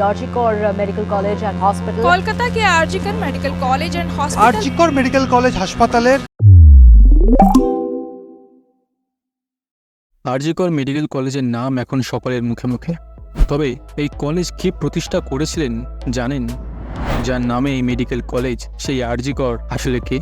the Arjikor Kolkata K RG Kar medical college and hospital RG Kar medical college হাসপাতালের RG Kar medical কলেজের নাম এখন সকলের মুখে মুখে। তবে এই কলেজ কি প্রতিষ্ঠা করেছিলেন জানেন? যার নামে এই মেডিকেল কলেজ সেই আরজিকর আসলে কে?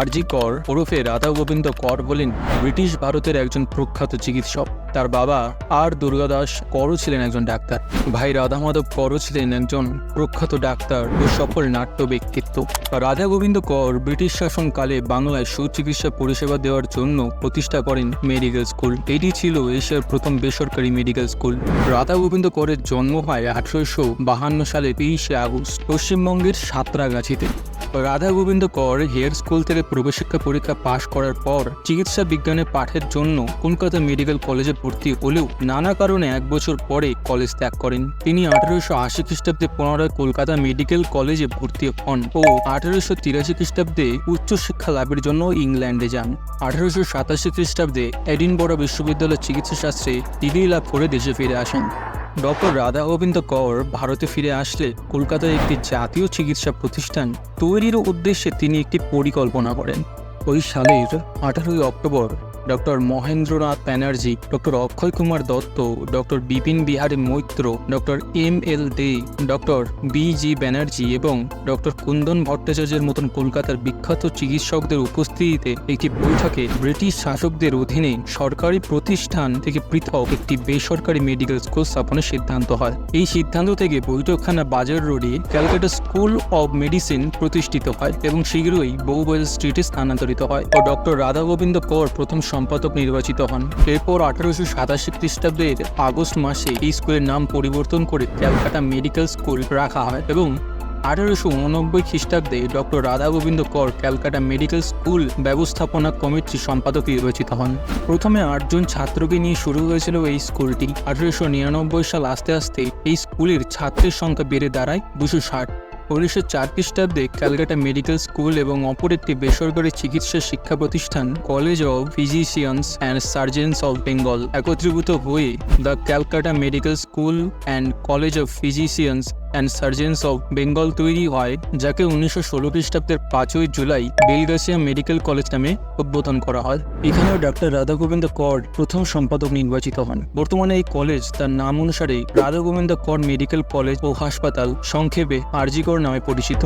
আরজি কর ওরফে রাধা গোবিন্দ কর বলেন ব্রিটিশ ভারতের একজন প্রখ্যাত চিকিৎসক। তার বাবা আর দুর্গাদাস করও ছিলেন একজন ডাক্তার। ভাই রাধা মাধব করও ছিলেন একজন প্রখ্যাত ডাক্তার ও সফল নাট্য ব্যক্তিত্ব। রাধা গোবিন্দ কর ব্রিটিশ শাসনকালে বাংলায় সুচিকিৎসা পরিষেবা দেওয়ার জন্য প্রতিষ্ঠা করেন মেডিকেল স্কুল। এটি ছিল এশিয়ার প্রথম বেসরকারি মেডিকেল স্কুল। রাধা গোবিন্দ করের জন্ম হয় আঠারোশো বাহান্ন সালে তেইশে আগস্ট, পশ্চিমবঙ্গের সাঁতরাগাছিতে। রাধা গোবিন্দ কর হেয়ার স্কুল থেকে প্রবেশিক্ষা পরীক্ষা পাশ করার পর চিকিৎসা বিজ্ঞানে পাঠের জন্য কলকাতা মেডিকেল কলেজে ভর্তি হলেও নানা কারণে এক বছর পরে কলেজ ত্যাগ করেন। তিনি আঠারোশো আশি খ্রিস্টাব্দে পুনরায় কলকাতা মেডিকেল কলেজে ভর্তি হন ও আঠারোশো তিরাশি খ্রিস্টাব্দে উচ্চশিক্ষা লাভের জন্য ইংল্যান্ডে যান। আঠারোশো সাতাশি খ্রিস্টাব্দে এডিনবরা বিশ্ববিদ্যালয়ের চিকিৎসাশাস্ত্রে ডিগ্রি লাভ করে দেশে ফিরে আসেন। ডক্টর রাধা গোবিন্দ কর ভারতে ফিরে আসলে কলকাতায় একটি জাতীয় চিকিৎসা প্রতিষ্ঠান তৈরির উদ্দেশ্যে তিনি একটি পরিকল্পনা করেন। ওই সালের আঠারোই October doctor Mahendranath Banerjee, doctor Akshay Kumar Dutta, doctor Bipin Bihari Maitra, doctor M L De, doctor B G Banerjee এবং ডক্টর কুন্দন ভট্টাচার্যের মতন কলকাতার বিখ্যাত চিকিৎসকদের উপস্থিতিতে একটি বৈঠকে ব্রিটিশ শাসকদের অধীনে সরকারি প্রতিষ্ঠান থেকে পৃথক একটি বেসরকারি মেডিকেল স্কুল স্থাপনের সিদ্ধান্ত হয়। এই সিদ্ধান্ত থেকে বৈঠকখানা বাজার রোডে ক্যালকাটা স্কুল অব মেডিসিন প্রতিষ্ঠিত হয় এবং শীঘ্রই বহুবাজার স্ট্রিটে স্থানান্তরিত হয়। ও ডক্টর রাধা গোবিন্দ কর প্রথম সম্পাদক নির্বাচিত হন। এরপর আঠারোশো সাতাশি খ্রিস্টাব্দের আগস্ট মাসে এই স্কুলের নাম পরিবর্তন করে ক্যালকাটা মেডিকেল স্কুল রাখা হয় এবং আঠারোশো উননব্বই খ্রিস্টাব্দে ডক্টর রাধা গোবিন্দ কর ক্যালকাটা মেডিকেল স্কুল ব্যবস্থাপনা কমিটির সম্পাদক নির্বাচিত হন। প্রথমে আটজন ছাত্রকে নিয়ে শুরু হয়েছিল এই স্কুলটি। আঠারোশো নিরানব্বই সাল আস্তে আস্তে এই স্কুলের ছাত্রের সংখ্যা বেড়ে দাঁড়ায় দুশো ষাট। উনিশশো চার খ্রিস্টাব্দে ক্যালকাটা মেডিকেল স্কুল এবং অপর একটি বেসরকারি চিকিৎসা শিক্ষা প্রতিষ্ঠান, college of physicians and surgeons of Bengal একত্রীভূত হয়ে the Calcutta medical school and college of physicians and surgeons of Bengal তৈরি হয়, যাকে উনিশশো ষোলো খ্রিস্টাব্দের পাঁচই জুলাই বেলগাছিয়া মেডিকেল কলেজ নামে উদ্বোধন করা হয়। এখানেও ডাক্তার রাধা গোবিন্দ কর প্রথম সম্পাদক নির্বাচিত হন। বর্তমানে এই কলেজ তার নাম অনুসারে রাধা গোবিন্দ কর মেডিকেল কলেজ ও হাসপাতাল, সংক্ষেপে আরজিকর নামে পরিচিত?